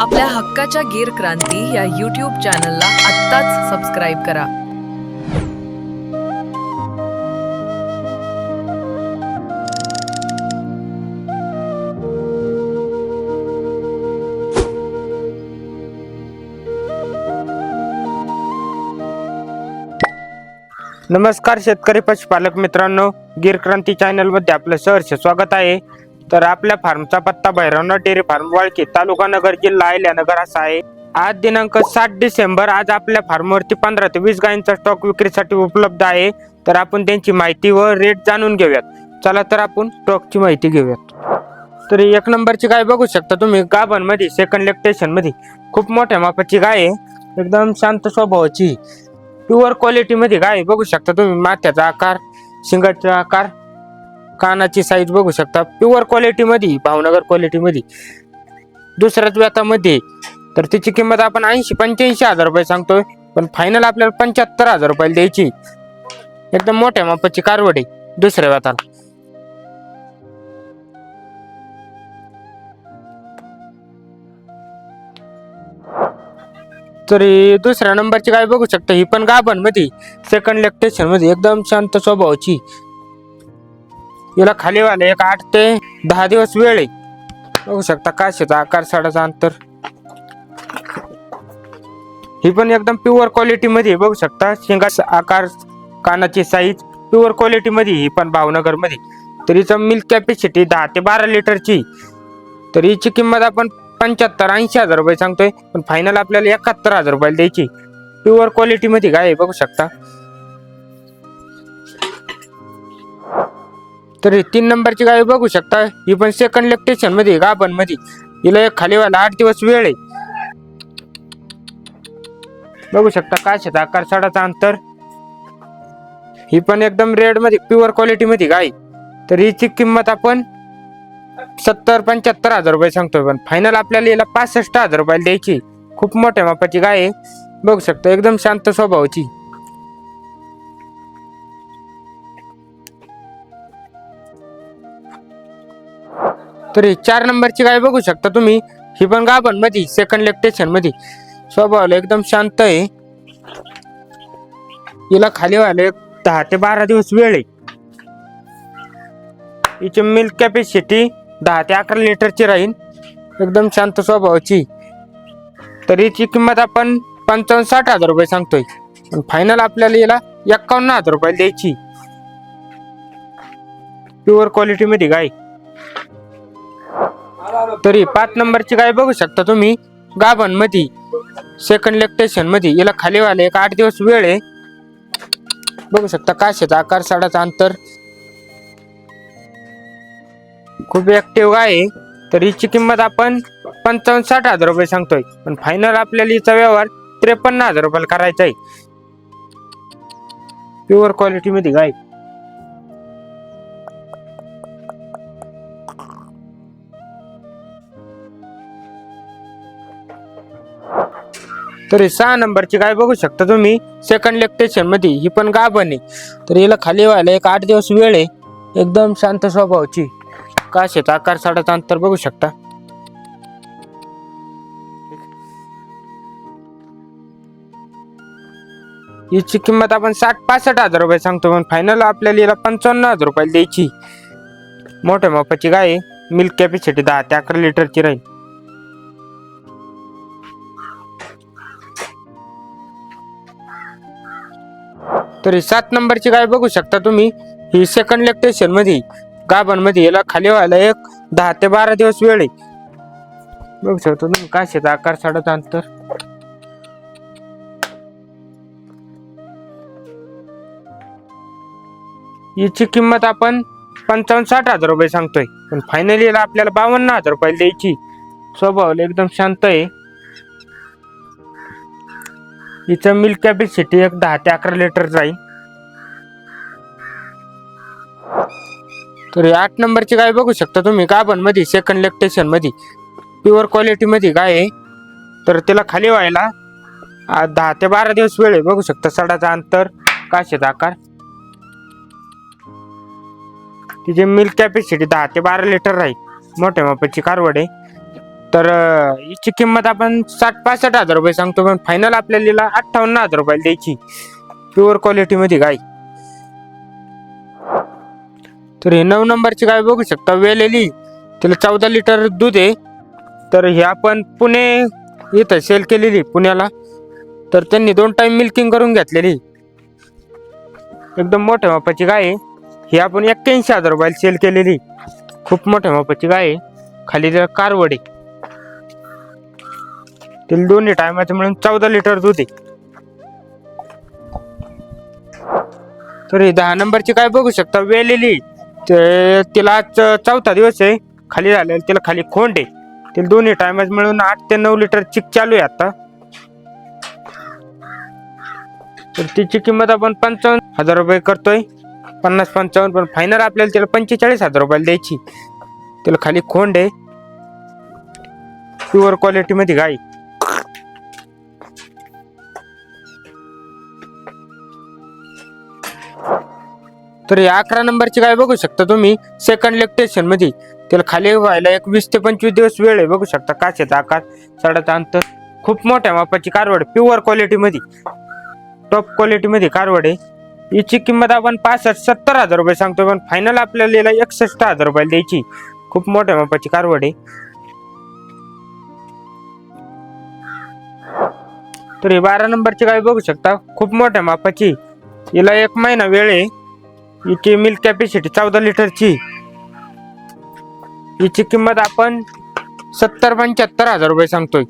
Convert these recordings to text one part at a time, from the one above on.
आपल्या हक्काच्या गीर क्रांती या यूट्यूब चॅनलला आत्ताच सबस्क्राईब करा. नमस्कार शेतकरी पशुपालक मित्रांनो. गिर क्रांती चॅनलमध्ये आपलं सहर्ष स्वागत आहे. तर आपल्या फार्मचा पत्ता भैरवनाथ डेअरी फार्म वाळकी तालुका नगर जिल्हा अहिल्यानगर असा आहे. आज दिनांक सात डिसेंबर आज आपल्या फार्मवरती पंधरा ते वीस गायींचा स्टॉक विक्रीसाठी उपलब्ध आहे. तर आपण त्यांची माहिती व रेट जाणून घेऊयात. चला तर आपण स्टॉकची माहिती घेऊयात. तर एक नंबरची गाय बघू शकता तुम्ही गाभणमध्ये सेकंड लेक्टेशनमध्ये. खूप मोठ्या मापाची गाय आहे. एकदम शांत स्वभावाची. प्युअर क्वालिटी मध्ये गाय बघू शकता तुम्ही माथ्याचा आकार शिंगाचा आकार. कानाची साईज बघू शकता. प्युअर क्वालिटीमध्ये भावनगर क्वालिटीमध्ये दुसऱ्याच व्यतामध्ये तर तिची किंमत आपण ऐंशी पंच्याऐंशी हजार रुपये सांगतोय. पण फायनल आपल्याला पंच्याहत्तर हजार रुपयाला द्यायची. एकदम मोठ्या मापाची कारवडी दुसऱ्या व्याताला तरी दुसऱ्या नंबरची गाय बघू शकता. ही पण गाभणमध्ये. सेकंड लेक्टेशनमध्ये. एकदम शांत स्वभावाची. याला खाली वाले एक आठ ते दहा दिवस वेळ आहे. बघू शकता काशीचा आकार साडाचा अंतर. ही पण एकदम प्युअर क्वालिटी मध्ये बघू शकता शिंगाचा आकार कानाची साईज प्युअर क्वालिटी मध्ये ही पण भावनगरमध्ये तर हिचा मिल्क कॅपॅसिटी दहा ते बारा लिटरची तर हिची किंमत आपण पंच्याहत्तर ऐंशी हजार रुपये सांगतोय. पण फायनल आपल्याला एकाहत्तर हजार रुपयाला द्यायची प्युअर क्वालिटी मध्ये आहे, बघू शकता. तर ही तीन नंबरची गाय बघू शकता. ही पण सेकंड लेक्टेशनमध्ये गाभणमध्ये हिला एक खाली व्हायला आठ दिवस वेळ आहे. बघू शकता काय शेत आकार साडाचा अंतर. ही पण एकदम रेडमध्ये प्युअर क्वालिटी मध्ये गाय तर हिची किंमत आपण सत्तर पंच्याहत्तर हजार रुपये सांगतोय पण फायनल आपल्याला याला पासष्ट हजार रुपयाला द्यायची. खूप मोठ्या मापाची गाय आहे. बघू शकता एकदम शांत स्वभावाची. तर ही चार नंबरची गाय बघू शकता तुम्ही. ही पण गाभणमध्ये सेकंड लेक्टेशनमध्ये. स्वभावाला एकदम शांत आहे. हिला खाली व्हायला एक दहा ते बारा दिवस वेळ आहे. हिची मिल्क कॅपॅसिटी दहा ते अकरा लिटरची राहील. एकदम शांत स्वभावाची. तर हिची किंमत आपण पंचावन्न साठ हजार रुपये सांगतोय. फायनल आपल्याला याला एक्कावन्न हजार रुपये द्यायची. प्युअर क्वालिटी मध्ये गाय. तरी पाच नंबरची गाय बघू शकता तुम्ही. गाभणमध्ये सेकंड लेक्टेशनमध्ये याला खाली वाले एक आठ दिवस वेळ आहे. बघू शकता काशाचा आकार साडाचा अंतर. खूप ऍक्टिव्ह आहे. तर हिची किंमत आपण पंचावन्न साठ हजार रुपये सांगतोय. पण फायनल आपल्याला हिचा व्यवहार त्रेपन्न हजार रुपयाला करायचा आहे. प्युअर क्वालिटी मध्ये गाय. तर सहा नंबरची गाय बघू शकता तुम्ही. सेकंड लेक्टेशनमध्ये ही पण गाभण आहे. तर हिला खाली व्हायला एक आठ दिवस वेळ आहे. एकदम शांत स्वभावाची. काशेचा आकार साडाचा अंतर बघू शकता. हिची किंमत आपण साठ पासष्ट हजार रुपये सांगतो पण फायनल आपल्याला याला पंचावन्न हजार रुपयाला द्यायची. मोठ्या मापाची गाय मिल्क कॅपॅसिटी दहा ते अकरा लिटरची राहील. तरी सात नंबरची गाय बघू शकता तुम्ही. ही सेकंड लेक्टेशनमध्ये मध्ये याला खाली व्हायला एक दहा ते बारा दिवस वेळ आहे. बघू शकतो तुम्ही शेत आकार साडत अंतर. याची किंमत आपण पंचावन्न साठ हजार रुपये सांगतोय. पण फायनली याला आपल्याला बावन्न हजार रुपये द्यायची. स्वभाव एकदम शांत आहे. हिचं मिल्क कॅपॅसिटी एक दहा ते अकरा लिटर जाईल. तर आठ नंबरची गाय बघू शकता तुम्ही गाभणमध्ये सेकंड लेक्टेशनमध्ये. प्युअर क्वालिटी मध्ये गाय आहे. तर तिला खाली व्हायला दहा ते बारा दिवस वेळ आहे. बघू शकता सडाचा अंतर काशेचा आकार. तिची मिल्क कॅपॅसिटी दहा ते बारा लिटर राहील. मोठ्या मापाची कारवड आहे. तर अं, हिची किंमत आपण साठ पासष्ट हजार रुपये सांगतो पण फायनल आपल्याला अठ्ठावन्न हजार रुपयाला द्यायची. प्युअर क्वालिटी मध्ये गाय. तर हे नऊ नंबरची गाय बघू शकता वेलेली. तिला चौदा लिटर दूध आहे. तर हे आपण पुणे इथं सेल केलेली पुण्याला. तर त्यांनी दोन टाइम मिल्किंग करून घेतलेली. एकदम मोठ्या मापाची गाय आहे. ही आपण एक्क्याऐंशी हजार रुपयाला सेल केलेली. खूप मोठ्या मापाची गाय आहे. खाली त्याला कारवड आहे. तिला दोन्ही टायमाचं मिळून चौदा लिटर दूध आहे. तर ही दहा नंबरची काय बघू शकता वेलेली ते तिला आज चौथा दिवस आहे खाली झालेलं तिला खाली खोंड आहे. तिला दोन्ही टायमाच मिळून आठ ते नऊ लिटर चिक चालू आहे आता. तर तिची किंमत आपण पंचावन्न हजार रुपये करतोय. पन्नास पंचावन्न पण फायनल आपल्याला तिला पंचेचाळीस हजार रुपयाला द्यायची. तिला खाली खोंड आहे. प्युअर क्वालिटीमध्ये गाई गाय तर या अकरा नंबरची गाय बघू शकता तुम्ही सेकंड लेक्टेशनमध्ये. त्याला खाली व्हायला एक वीस ते पंचवीस दिवस वेळ आहे बघू शकता काचेचा आकार चढाचा अंतर. खूप मोठ्या मापाची कारवड प्युअर क्वालिटी मध्ये. टॉप क्वालिटी मध्ये कारवड आहे. याची किंमत आपण पासष्ट सत्तर हजार रुपये सांगतो पण फायनल आपल्याला याला एकसष्ट हजार रुपयाला द्यायची. खूप मोठ्या मापाची कारवड आहे. तर ही बारा नंबरची गाय बघू शकता. खूप मोठ्या मापाची. हिला एक महिना वेळ आहे. हिची मिल्क कॅपॅसिटी चौदा लिटरची. हिची किंमत आपण सत्तर पंच्याहत्तर हजार रुपये सांगतोय.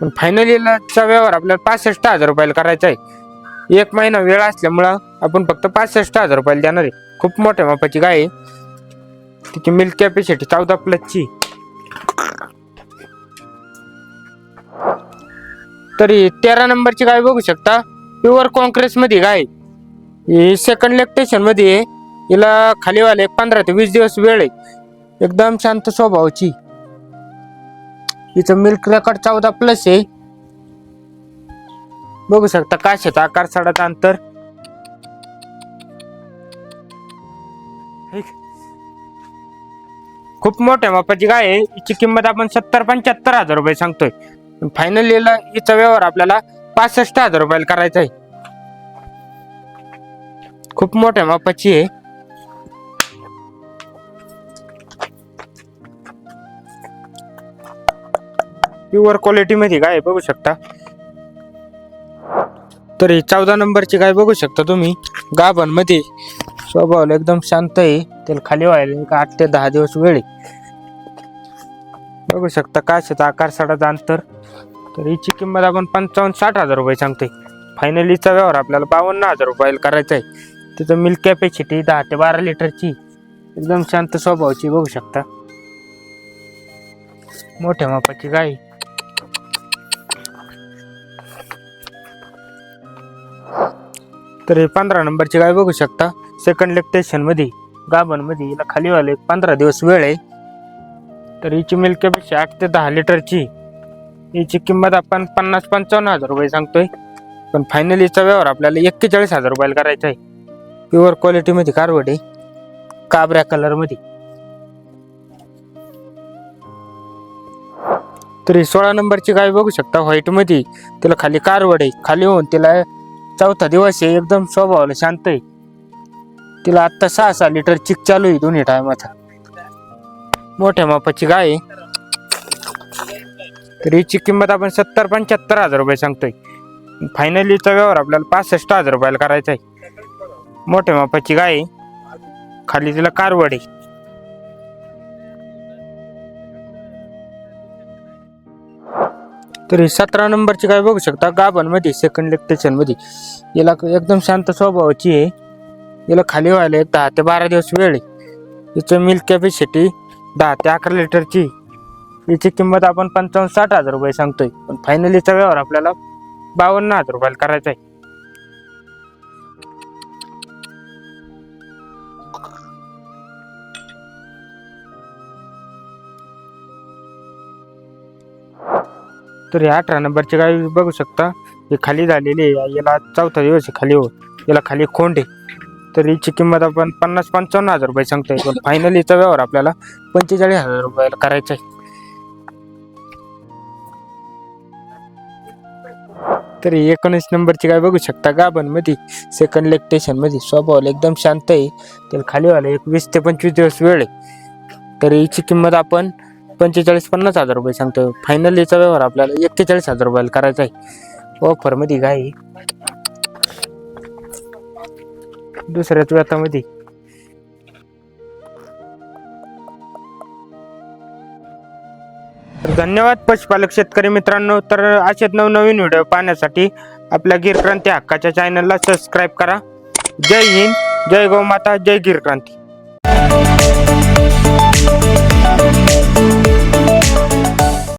पण फायनलीचा व्यवहार आपल्याला पासष्ट हजार रुपयाला करायचा आहे. एक महिना वेळ असल्यामुळं आपण फक्त पासष्ट हजार रुपयाला देणार आहे. खूप मोठ्या मापाची गाय आहे. तिची मिल्क कॅपॅसिटी चौदा प्लसची. तरी तेरा नंबरची गाय बघू शकता. प्युअर काँग्रेसमध्ये गाय ही सेकंड लेक्टेशनमध्ये आहे हिला खाली वाले एक पंधरा ते वीस दिवस वेळ आहे. एकदम शांत स्वभावाची. हिचं मिल्क रेकॉर्ड चौदा प्लस आहे. बघू शकता काशाचा आकार सडाचा अंतर. खूप मोठ्या मापाची गाय आहे. हिची किंमत आपण सत्तर पंच्याहत्तर हजार रुपये सांगतोय. फायनल हिचा व्यवहार आपल्याला पासष्ट हजार रुपयाला करायचा आहे. खूप मोठ्या मापाची आहे. प्युअर क्वालिटी मध्ये गाय आहे, बघू शकता. तर ही चौदा नंबरची गाय बघू शकता तुम्ही? गाभणमध्ये स्वभावाला एकदम शांत आहे. त्याला खाली व्हायला एक आठ ते दहा दिवस वेळ बघू शकता काशाचा आकार साडाचा अंतर. तर हिची किंमत आपण पंचावन्न साठ हजार रुपये सांगतोय. फायनलीचा व्यवहार आपल्याला बावन्न हजार रुपयाला करायचा आहे. तिचं मिल्क कॅपॅसिटी दहा ते बारा लिटरची एकदम शांत स्वभावाची बघू शकता. मोठ्या मापाची गाय. तर हे पंधरा नंबरची गाय बघू शकता. सेकंड लेक्टेशनमध्ये मध्ये गाभणमध्ये हिला खाली वाले पंधरा दिवस वेळ आहे. तर हिची मिल्क कॅपॅसिटी आठ ते दहा लिटरची. हिची किंमत आपण पन्नास पंचावन्न हजार रुपये सांगतोय. पण फायनलीचा व्यवहार आपल्याला एक्केचाळीस हजार रुपयाला करायचा आहे. प्युअर क्वालिटी मध्ये कारवड आहे काबऱ्या कलरमध्ये. तरी सोळा नंबरची गाय बघू शकता व्हाईटमध्ये. तिला खाली कारवड आहे खाली होऊन तिला चौथा दिवस आहे एकदम स्वभावाला शांत आहे. तिला आत्ता सहा सहा लिटर चिक चालू आहे दोन्ही टायमाचा मोठ्या मापाची गाय आहे. तर हिची किंमत आपण सत्तर पंच्याहत्तर हजार रुपये सांगतोय. फायनलीचा व्यवहार आपल्याला पासष्ट हजार रुपयाला करायचा आहे. मोठ्या मापाची गाय. आहे खाली तिला कारवड. आहे तरी सतरा नंबरची गाय बघू शकता. गाभणमध्ये सेकंड लेक्टेशनमध्ये. याला एकदम शांत स्वभावाची आहे. याला खाली व्हायला एक दहा ते बारा दिवस वेळ आहे. याचं मिल्क कॅपॅसिटी दहा ते अकरा लिटरची. हिची किंमत आपण पंचावन्न साठ हजार रुपये सांगतोय. पण फायनलीचा व्यवहार आपल्याला बावन्न हजार रुपयाला करायचा आहे. तर अठरा नंबरची गाय बघू शकता. हे खाली झालेली आहे. याला चौथा दिवस आहे खाली होत याला खाली खोंडे तर हिची किंमत आपण पन्नास पंचावन्न हजार रुपये सांगतोय. पण फायनल याचा व्यवहार आपल्याला पंचेचाळीस हजार रुपयाला करायचा आहे. तर एकोणीस नंबरची गाय बघू शकता. गाभणमध्ये सेकंड लेग टेशनमध्ये स्वभावाला एकदम शांत आहे. तर खाली व्हायला एक वीस ते पंचवीस दिवस वेळ आहे. तर याची किंमत आपण पंचेचाळीस पन्नास हजार रुपये सांगतो फायनल याचा व्यवहार आपल्याला एक्केचाळीस हजार रुपयाला करायचा आहे. ऑफरमध्ये दुसऱ्याच व्यातामध्ये. धन्यवाद पशुपालक शेतकरी मित्रांनो. तर असेच नवनवीन व्हिडिओ पाहण्यासाठी आपल्या गिरक्रांती हक्काच्या चॅनलला सबस्क्राईब करा. जय हिंद जय गौ माता जय गिरक्रांती.